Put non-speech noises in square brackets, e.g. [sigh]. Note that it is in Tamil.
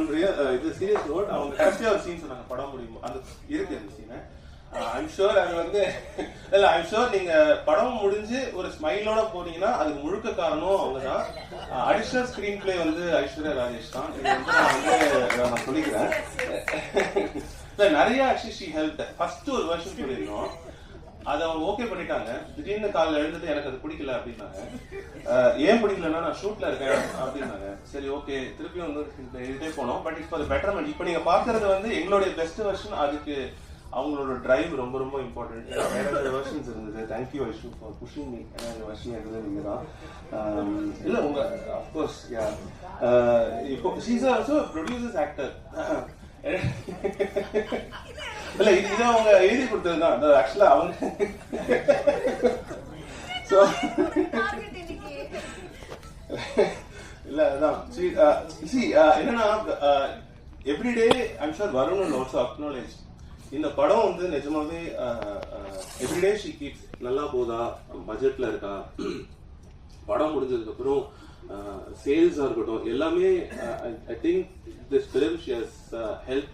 ஒன் uh, இது சீரியஸ் நோட் அவங்க கடைசியா ஒரு சீன் சொன்னாங்க படம் முடியும்? அந்த இருக்கு அந்த சீனை ஐம் ஷூர் அது வந்து [laughs] இல்ல ஐம் ஷூர் நீங்க படம் முடிஞ்சு ஒரு ஸ்மைலோட போனீங்கன்னா அதுக்கு முழுக்க காரணம் அவங்க தான் அடிஷனல் ஸ்கிரீன் பிளே வந்து ஐஸ்வர்யா ராஜேஷ் தான். இது வந்து நான் வந்து நான் சொல்லிக்கிறேன். [laughs] இல்ல நிறைய ஆக்சுவலி ஷி ஹெல்ப் ஃபர்ஸ்ட் ஒரு வருஷம் சொல்லியிருந்தோம். அதை அவங்க ஓகே பண்ணிட்டாங்க. திடீர்னு காலைல எழுந்தது எனக்கு அது பிடிக்கல அப்படின்னாங்க. ஏன் பிடிக்கலன்னா நான் ஷூட்ல இருக்கேன் அப்படின்னாங்க. சரி ஓகே திருப்பியும் வந்து இதே போனோம். பட் இப்போ அது பெட்டர்மெண்ட் இப்போ நீங்க பாக்குறது வந்து எங்களுடைய பெஸ்ட் வெர்ஷன் அதுக்கு அவங்களோட டிரைவ் ரொம்ப ரொம்ப இம்பார்ட்டன்ட் வேற வெர்ஷன்ஸ் இருந்தது. Thank you Aishu for pushing me ஏன்னா இந்த வெர்ஷன் இருந்தது தான் um, இல்லை உங்க அஃப்கோர்ஸ் யா இப்போ ஷீஸ் ஆல்சோ ப்ரொடியூசர்ஸ் ஆக்டர் இல்ல இது இது அவங்க எழுதி கொடுத்தது தான் ஆக்சுவலா அவங்க ஸோ இல்ல அதான் சி uh, uh, என்னன்னா everyday I'm sure Varun also acknowledge இந்த படம் வந்து நிஜமாவே எவ்ரிடே ஷி கீப்ஸ் நல்லா போதா பட்ஜெட்ல இருக்கா படம் முடிஞ்சதுக்கு அப்புறம் சேல்ஸா uh, இருக்கட்டும் எல்லாமே I think this film she has help